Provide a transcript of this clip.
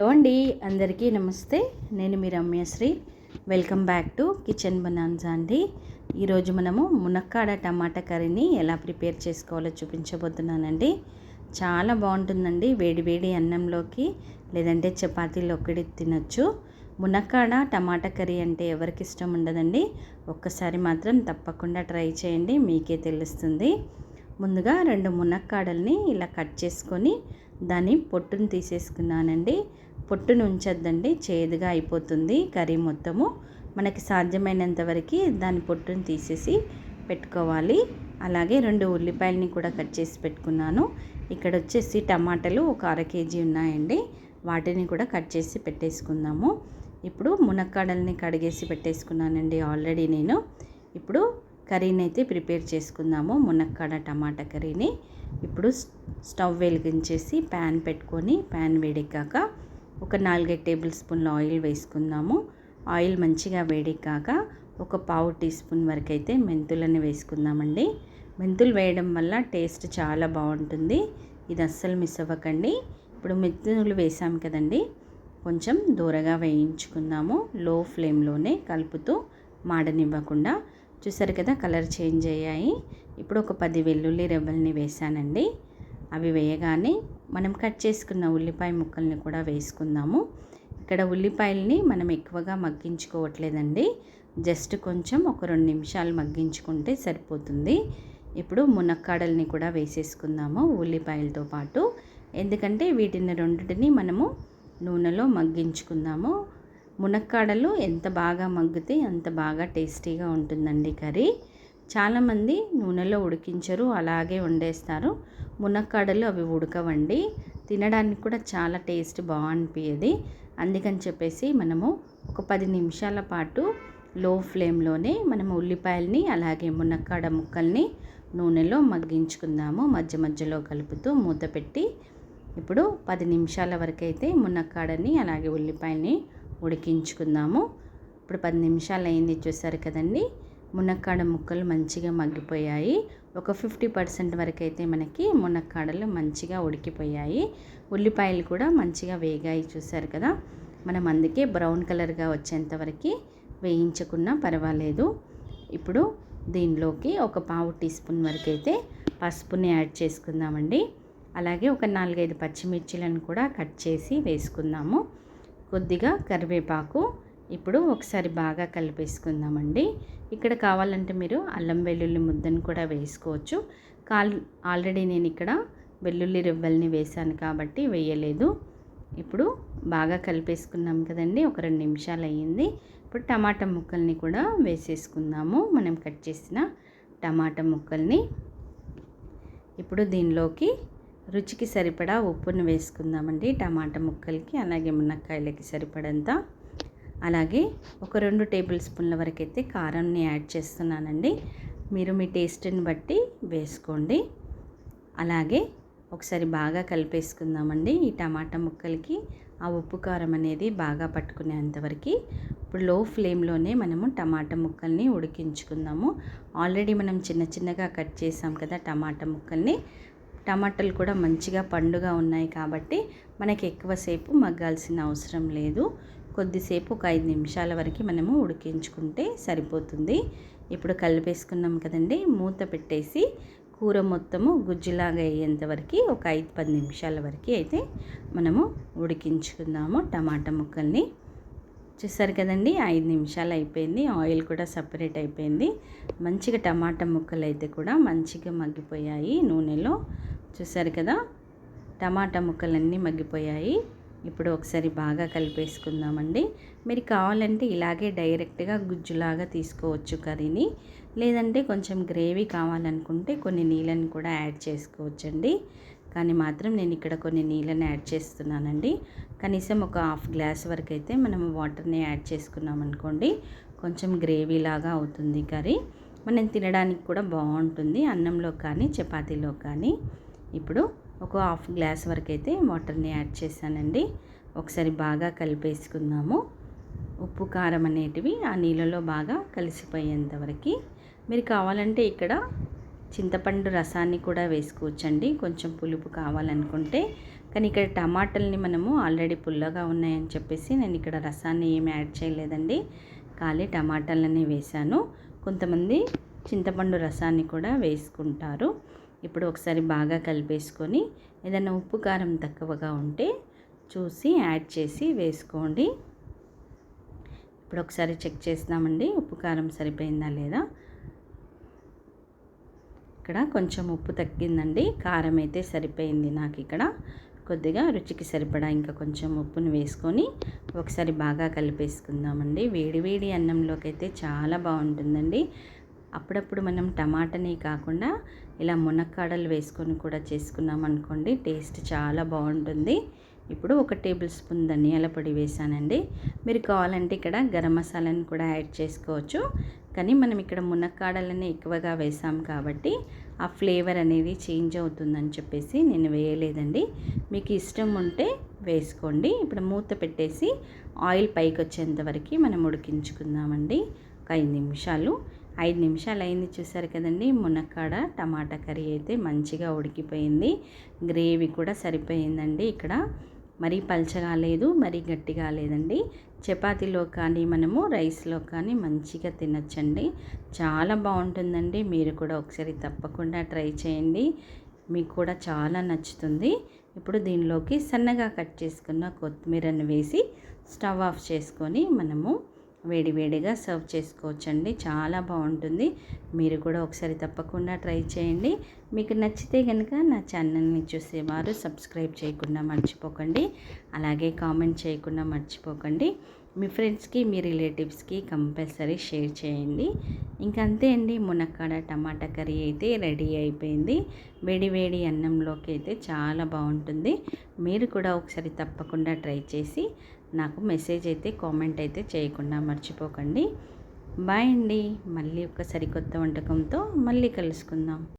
Hello అండి అందరికీ నమస్తే. నేను మీ Ramyasri. Welcome back to kitchen బనాన్సా అండి. ఈరోజు మనము మునక్కాడ టమాటా కర్రీని ఎలా ప్రిపేర్ చేసుకోవాలో చూపించబోతున్నానండి. చాలా బాగుంటుందండి. వేడి వేడి అన్నంలోకి లేదంటే చపాతీలో ఒక్కడి తినొచ్చు. మునక్కాడ టమాటా కర్రీ అంటే ఎవరికి ఇష్టం ఉండదండి. ఒక్కసారి మాత్రం తప్పకుండా ట్రై చేయండి. మీకే తెలుస్తుంది. ముందుగా రెండు మునక్కాడల్ని ఇలా కట్ చేసుకొని దాని పొట్టును తీసేసుకున్నానండి. పొట్టును ఉంచొద్దండి చేదుగా అయిపోతుంది కర్రీ మొత్తము. మనకి సాధ్యమైనంత వరకు దాని పొట్టును తీసేసి పెట్టుకోవాలి. అలాగే రెండు ఉల్లిపాయలని కూడా కట్ చేసి పెట్టుకున్నాను. ఇక్కడ వచ్చేసి టమాటాలు ఒక అర కేజీ ఉన్నాయండి. వాటిని కూడా కట్ చేసి పెట్టేసుకుందాము. ఇప్పుడు మునక్కాడల్ని కడిగేసి పెట్టేసుకున్నానండి ఆల్రెడీ నేను. ఇప్పుడు కర్రీని అయితే ప్రిపేర్ చేసుకుందాము మునక్కాడ టమాటా కర్రీని. ఇప్పుడు స్టవ్ వెలిగించేసి ప్యాన్ పెట్టుకొని ప్యాన్ వేడెక్కాక ఒక నాలుగైదు టేబుల్ స్పూన్ల ఆయిల్ వేసుకుందాము. ఆయిల్ మంచిగా వేడెక్కాక ఒక పావు టీ స్పూన్ వరకు అయితే మెంతులని వేసుకుందామండి. మెంతులు వేయడం వల్ల టేస్ట్ చాలా బాగుంటుంది. ఇది అస్సలు మిస్ అవ్వకండి. ఇప్పుడు మెంతులు వేసాం కదండి కొంచెం దూరగా వేయించుకుందాము. లో ఫ్లేమ్లోనే కలుపుతూ మాడనివ్వకుండా. చూసారు కదా కలర్ చేంజ్ అయ్యాయి. ఇప్పుడు ఒక పది వెల్లుల్లి రెబ్బల్ని వేసానండి. అవి వేయగానే మనం కట్ చేసుకున్న ఉల్లిపాయ ముక్కల్ని కూడా వేసుకుందాము. ఇక్కడ ఉల్లిపాయల్ని మనం ఎక్కువగా మగ్గించుకోవట్లేదండి. జస్ట్ కొంచెం ఒక రెండు నిమిషాలు మగ్గించుకుంటే సరిపోతుంది. ఇప్పుడు మునక్కాడల్ని కూడా వేసేసుకుందాము ఉల్లిపాయలతో పాటు. ఎందుకంటే వీటిని రెండింటిని మనము నూనెలో మగ్గించుకుందాము. మునక్కాడలు ఎంత బాగా మగ్గితే అంత బాగా టేస్టీగా ఉంటుందండి కర్రీ. చాలామంది నూనెలో ఉడికించరు అలాగే వండేస్తారు. మునక్కాడలు అవి ఉడకవండి. తినడానికి కూడా చాలా టేస్ట్ బాగనిపించేది అందుకని చెప్పేసి మనము ఒక పది నిమిషాల పాటు లో ఫ్లేమ్లోనే మనము ఉల్లిపాయల్ని అలాగే మునక్కాడ ముక్కల్ని నూనెలో మగ్గించుకుందాము. మధ్య మధ్యలో కలుపుతూ మూత పెట్టి ఇప్పుడు పది నిమిషాల వరకు అయితే మునక్కాడని అలాగే ఉల్లిపాయల్ని ఉడికించుకుందాము. ఇప్పుడు పది నిమిషాలు అయింది చూసారు కదండి. మునక్కాడ ముక్కలు మంచిగా మగ్గిపోయాయి. ఒక ఫిఫ్టీ పర్సెంట్ వరకు అయితే మనకి మునక్కాడలు మంచిగా ఉడికిపోయాయి. ఉల్లిపాయలు కూడా మంచిగా వేగాయి చూసారు కదా. మనం అందుకే బ్రౌన్ కలర్గా వచ్చేంత వరకు వేయించకున్నా పర్వాలేదు. ఇప్పుడు దీనిలోకి ఒక పావు టీ స్పూన్ వరకు అయితే పసుపుని యాడ్ చేసుకుందామండి. అలాగే ఒక నాలుగైదు పచ్చిమిర్చిలను కూడా కట్ చేసి వేసుకుందాము. కొద్దిగా కరివేపాకు ఇప్పుడు ఒకసారి బాగా కలిపేసుకుందామండి. ఇక్కడ కావాలంటే మీరు అల్లం వెల్లుల్లి ముద్దను కూడా వేసుకోవచ్చు. కాల్ ఆల్రెడీ నేను ఇక్కడ వెల్లుల్లి రివ్వల్ని వేశాను కాబట్టి వేయలేదు. ఇప్పుడు బాగా కలిపేసుకున్నాం కదండి ఒక రెండు నిమిషాలు అయ్యింది. ఇప్పుడు టమాటా ముక్కల్ని కూడా వేసేసుకుందాము. మనం కట్ చేసిన టమాటా ముక్కల్ని. ఇప్పుడు దీనిలోకి రుచికి సరిపడా ఉప్పును వేసుకుందామండి టమాటా ముక్కలకి అలాగే మునక్కాయలకి సరిపడంత. అలాగే ఒక రెండు టేబుల్ స్పూన్ల వరకు అయితే కారంని యాడ్ చేస్తున్నానండి. మీరు మీ టేస్ట్ని బట్టి వేసుకోండి. అలాగే ఒకసారి బాగా కలిపేసుకుందామండి. ఈ టమాటా ముక్కలకి ఆ ఉప్పు కారం అనేది బాగా పట్టుకునేంతవరకు ఇప్పుడు లో ఫ్లేమ్లోనే మనము టమాటా ముక్కల్ని ఉడికించుకుందాము. ఆల్రెడీ మనం చిన్న చిన్నగా కట్ చేసాం కదా టమాటా ముక్కల్ని. టమాటాలు కూడా మంచిగా పండుగా ఉన్నాయి కాబట్టి మనకి ఎక్కువసేపు మగ్గాల్సిన అవసరం లేదు. కొద్దిసేపు ఒక ఐదు నిమిషాల వరకు మనము ఉడికించుకుంటే సరిపోతుంది. ఇప్పుడు కలిపేసుకున్నాం కదండి మూత పెట్టేసి కూర మొత్తము గుజ్జులాగా అయ్యేంత వరకు ఒక ఐదు పది నిమిషాల వరకు అయితే మనము ఉడికించుకుందాము టమాటా ముక్కల్ని. చూసారు కదండి ఐదు నిమిషాలు అయిపోయింది ఆయిల్ కూడా సపరేట్ అయిపోయింది. మంచిగా టమాటా ముక్కలు అయితే కూడా మంచిగా మగ్గిపోయాయి నూనెలో. చూసారు కదా టమాటా ముక్కలన్నీ మగ్గిపోయాయి. ఇప్పుడు ఒకసారి బాగా కలిపేసుకుందామండి. మీరు కావాలంటే ఇలాగే డైరెక్ట్గా గుజ్జులాగా తీసుకోవచ్చు కర్రీని. లేదంటే కొంచెం గ్రేవీ కావాలనుకుంటే కొన్ని నీళ్ళని కూడా యాడ్ చేసుకోవచ్చండి. కానీ మాత్రం నేను ఇక్కడ కొన్ని నీళ్ళని యాడ్ చేస్తున్నానండి. కనీసం ఒక హాఫ్ గ్లాస్ వరకు అయితే మనం వాటర్ని యాడ్ చేసుకున్నాం అనుకోండి కొంచెం గ్రేవీ లాగా అవుతుంది కర్రీ. మనం తినడానికి కూడా బాగుంటుంది అన్నంలో కానీ చపాతీలో కానీ. ఇప్పుడు ఒక హాఫ్ గ్లాస్ వరకు అయితే వాటర్ని యాడ్ చేశానండి. ఒకసారి బాగా కలిపేసుకుందాము. ఉప్పు కారం అనేటివి ఆ నీళ్ళలో బాగా కలిసిపోయేంతవరకు మీరు కావాలంటే ఇక్కడ చింతపండు రసాన్ని కూడా వేసుకోవచ్చండి. కొంచెం పులుపు కావాలనుకుంటే. కానీ ఇక్కడ టమాటాలని మనము ఆల్రెడీ పుల్లగా ఉన్నాయని చెప్పేసి నేను ఇక్కడ రసాన్ని ఏమి యాడ్ చేయలేదండి. ఖాళీ టమాటాలని వేశాను. కొంతమంది చింతపండు రసాన్ని కూడా వేసుకుంటారు. ఇప్పుడు ఒకసారి బాగా కలిపేసుకొని ఏదైనా ఉప్పు కారం తక్కువగా ఉంటే చూసి యాడ్ చేసి వేసుకోండి. ఇప్పుడు ఒకసారి చెక్ చేస్తామండి ఉప్పు కారం సరిపోయిందా లేదా? ఇక్కడ కొంచెం ఉప్పు తగ్గిందండి కారం అయితే సరిపోయింది నాకు ఇక్కడ. కొద్దిగా రుచికి సరిపడా ఇంకా కొంచెం ఉప్పును వేసుకొని ఒకసారి బాగా కలిపేసుకుందామండి. వేడివేడి అన్నంలోకి అయితే చాలా బాగుంటుందండి. అప్పుడప్పుడు మనం టమాటాని కాకుండా ఇలా మునక్కాడలు వేసుకొని కూడా చేసుకున్నాం అనుకోండి టేస్ట్ చాలా బాగుంటుంది. ఇప్పుడు ఒక టేబుల్ స్పూన్ ధనియాల పొడి వేసానండి. మీరు కావాలంటే ఇక్కడ గరం మసాలాని కూడా యాడ్ చేసుకోవచ్చు. కానీ మనం ఇక్కడ మునక్కాడలని ఎక్కువగా వేసాం కాబట్టి ఆ ఫ్లేవర్ అనేది చేంజ్ అవుతుందని చెప్పేసి నేను వేయలేదండి. మీకు ఇష్టం ఉంటే వేసుకోండి. ఇప్పుడు మూత పెట్టేసి ఆయిల్ పైకి వచ్చేంత వరకు మనం ఉడికించుకుందామండి. ఒక ఐదు నిమిషాలు ఐదు నిమిషాలు అయింది చూసారు కదండి. మునక్కాడ టమాటా కర్రీ అయితే మంచిగా ఉడికిపోయింది. గ్రేవీ కూడా సరిపోయిందండి ఇక్కడ. మరీ పల్చగా లేదు మరీ గట్టిగా లేదండి. చపాతీలో కానీ మనము రైస్లో కానీ మంచిగా తినచ్చండి. చాలా బాగుంటుందండి. మీరు కూడా ఒకసారి తప్పకుండా ట్రై చేయండి. మీకు కూడా చాలా నచ్చుతుంది. ఇప్పుడు దీనిలోకి సన్నగా కట్ చేసుకున్న కొత్తిమీరను వేసి స్టవ్ ఆఫ్ చేసుకొని మనము వేడివేడిగా సర్వ్ చేసుకోవచ్చండి. చాలా బాగుంటుంది. మీరు కూడా ఒకసారి తప్పకుండా ట్రై చేయండి. మీకు నచ్చితే కనుక నా ఛానల్ని చూసేవారు సబ్స్క్రైబ్ చేయకుండా మర్చిపోకండి. అలాగే కామెంట్ చేయకుండా మర్చిపోకండి. మీ ఫ్రెండ్స్కి మీ రిలేటివ్స్కి కంపల్సరీ షేర్ చేయండి. ఇంకంతే అంతే అండి. మునక్కాడ టమాటా కర్రీ అయితే రెడీ అయిపోయింది. వేడి వేడి అన్నంలోకి అయితే చాలా బాగుంటుంది. మీరు కూడా ఒకసారి తప్పకుండా ట్రై చేసి నాకు మెసేజ్ అయితే కామెంట్ అయితే చేయకుండా మర్చిపోకండి. బాయ్ అండి. మళ్ళీ ఒక సరికొత్త వంటకంతో మళ్ళీ కలుసుకుందాం.